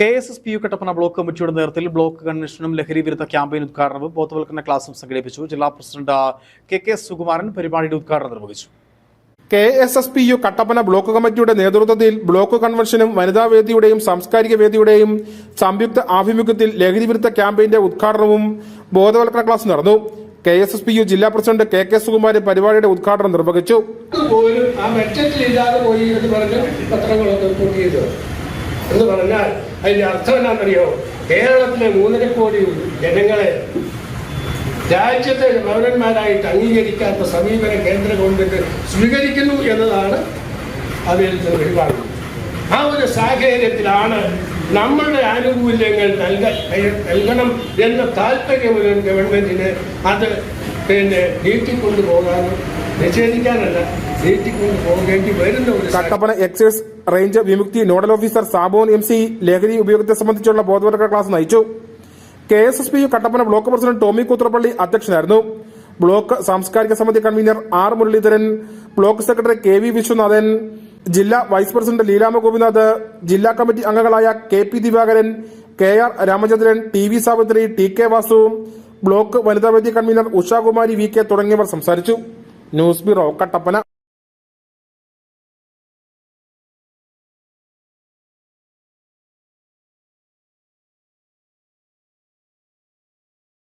K S S P U Kattappana block കമ്മിറ്റിയുടെ നേതൃത്വത്തിൽ block കൺവെൻഷനും ലഹരി വിരുദ്ധ ക്യാമ്പയിൻ ഉദ്ഘാടനവും ബോധവൽക്കരണ ക്ലാസും സംഘടിപ്പിച്ചു. ജില്ലാ പ്രസിഡന്റ് കെ കെ സുകുമാരൻ പരിപാടിയുടെ ഉദ്ഘാടനം നിർവഹിച്ചു. K S S P U Kattappana block കമ്മിറ്റിയുടെ നേതൃത്വത്തിൽ ബ്ലോക്ക് കൺവെൻഷനും വനിതാ വേദിയുടെയും സാംസ്കാരിക വേദിയുടെയും സംയുക്ത ആഭിമുഖ്യത്തിൽ ലഹരി വിരുദ്ധ ക്യാമ്പയിന്റെ ഉദ്ഘാടനവും ബോധവൽക്കരണ ക്ലാസ് നടന്നു. K S S P U ജില്ലാ പ്രസിഡന്റ് കെ കെ സുകുമാരൻ പരിപാടിയുടെ ഉദ്ഘാടനം നിർവഹിച്ചു. പോലും ആ ബഡ്ജറ്റിൽ ഇല്ലാതെ പോയി എന്ന് പറഞ്ഞ് പത്രങ്ങളൊക്കെ റിപ്പോർട്ട് ചെയ്തു എന്ന് പറഞ്ഞാൽ അതിന്റെ അർത്ഥം എന്താണെന്നറിയോ? കേരളത്തിലെ മൂന്നര കോടി ജനങ്ങളെ രാജ്യത്തെ പൗരന്മാരായിട്ട് അംഗീകരിക്കാത്ത സമീപനം കേന്ദ്ര ഗവൺമെന്റ് സ്വീകരിക്കുന്നു എന്നതാണ് അതിൽ ഒരുപാട് ആ ഒരു സാഹചര്യത്തിലാണ് നമ്മളുടെ ആനുകൂല്യങ്ങൾ നൽക നൽകണം എന്ന താല്പര്യമുള്ള ഗവൺമെന്റിന് അത് പിന്നെ നീട്ടി പോകാനും നിഷേധിക്കാനല്ല Kattappana excise range Vimukthi nodal officer Sabon M C ലഹരി ഉപയോഗത്തെ സംബന്ധിച്ചുള്ള ബോധവൽക്കരണ ക്ലാസ് നയിച്ചു. K S S P Kattappana block president Tomy Koothrappally അധ്യക്ഷനായിരുന്നു. ബ്ലോക്ക് സാംസ്കാരിക സമിതി convener R Muraleedharan block secretary K V Viswanathan ജില്ലാ വൈസ് പ്രസിഡന്റ് ലീലാമ ഗോപിനാഥ് ജില്ലാ കമ്മിറ്റി അംഗങ്ങളായ K P Divakaran K R Ramachandran T V Savithri T K Vasu block Vanithavedi convener Ushakumari V K തുടങ്ങിയവർ സംസാരിച്ചു. News bureau Kattappana.